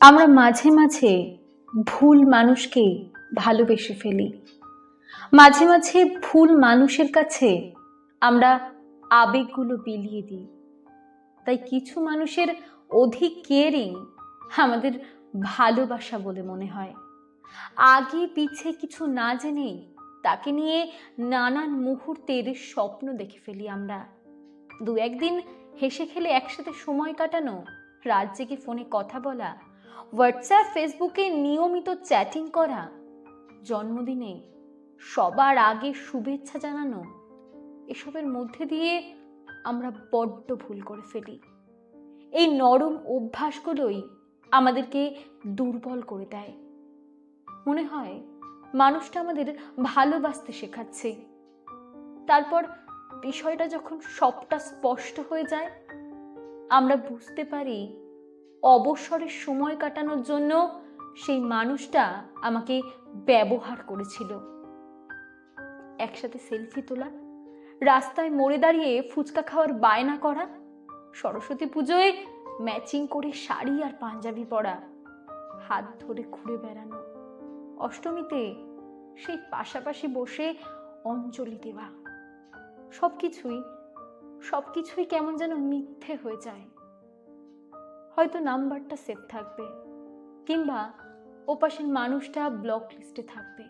আমরা মাঝে মাঝে ভুল মানুষকে ভালোবেসে ফেলি। মাঝে মাঝে ভুল মানুষের কাছে আমরা আবেগগুলো বিলিয়ে দিই। তাই কিছু মানুষের অধিক কেয়ারিং আমাদের ভালোবাসা বলে মনে হয়। আগে পিছে কিছু না জেনেই তাকে নিয়ে নানান মুহূর্তের স্বপ্ন দেখে ফেলি আমরা। দু একদিন হেসে খেলে একসাথে সময় কাটানো, রাত জেগে ফোনে কথা বলা হোয়াটসঅ্যাপ ফেসবুকে নিয়মিত চ্যাটিং করা, জন্মদিনে সবার আগে শুভেচ্ছা জানানো, এসবের মধ্যে দিয়ে আমরা বড্ড ভুল করে ফেলি। এই নরম অভ্যাসগুলোই আমাদেরকে দুর্বল করে দেয়। মনে হয় মানুষটা আমাদের ভালোবাসতে শেখাচ্ছে। তারপর বিষয়টা যখন সবটা স্পষ্ট হয়ে যায়, আমরা বুঝতে পারি অবসরের সময় কাটানোর জন্য সেই মানুষটা আমাকে ব্যবহার করেছিল। একসাথে সেলফি তোলা, রাস্তায় মরে দাঁড়িয়ে ফুচকা খাওয়ার বায়না করা, সরস্বতী পুজোয় ম্যাচিং করে শাড়ি আর পাঞ্জাবি পরা, হাত ধরে ঘুরে বেড়ানো, অষ্টমীতে সেই পাশাপাশি বসে অঞ্জলি দেওয়া। সব কিছুই সব কিছুই কেমন যেন মিথ্যে হয়ে যায়। হয়তো নাম্বারটা সেভ থাকবে, কিংবা ওপাশের মানুষটা ব্লক লিস্টে থাকবে।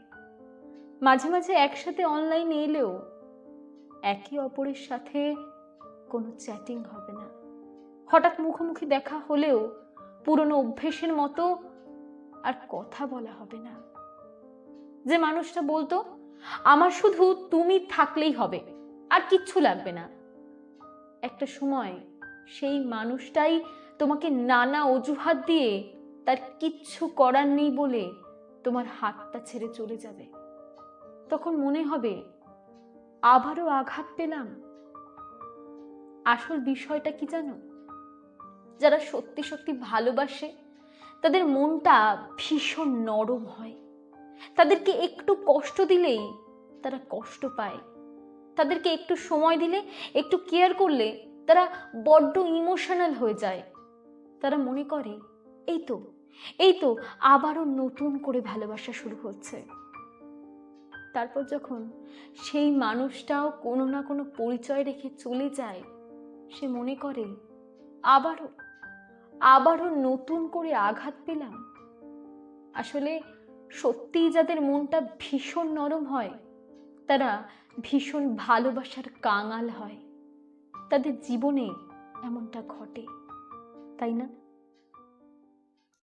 মাঝে মাঝে একসাথে অনলাইনে এলেও একে অপরের সাথে কোনো চ্যাটিং হবে না। হঠাৎ মুখোমুখি দেখা হলেও পুরনো অভ্যেসের মতো আর কথা বলা হবে না। যে মানুষটা বলতো, আমার শুধু তুমি থাকলেই হবে, আর কিচ্ছু লাগবে না। একটা সময় সেই মানুষটাই তোমাকে নানা অজুহাত দিয়ে তার কিচ্ছু করার নেই বলে তোমার হাতটা ছেড়ে চলে যাবে। তখন মনে হবে, আবারও আঘাত পেলাম। আসল বিষয়টা কি জানো? যারা সত্যি সত্যি ভালোবাসে, তাদের মনটা ভীষণ নরম হয়। তাদেরকে একটু কষ্ট দিলেই তারা কষ্ট পায়। তাদেরকে একটু সময় দিলে, একটু কেয়ার করলে তারা বড্ড ইমোশনাল হয়ে যায়। তারা মনে করে, এই তো এই তো আবারও নতুন করে ভালোবাসা শুরু হচ্ছে। তারপর যখন সেই মানুষটাও কোনো না কোনো পরিচয় রেখে চলে যায়, সে মনে করে, আবারও আবারও নতুন করে আঘাত পেলাম? আসলে সত্যিই যাদের মনটা ভীষণ নরম হয়, তারা ভীষণ ভালোবাসার কাঙাল হয়। তাদের জীবনে এমনটা ঘটে। তাই না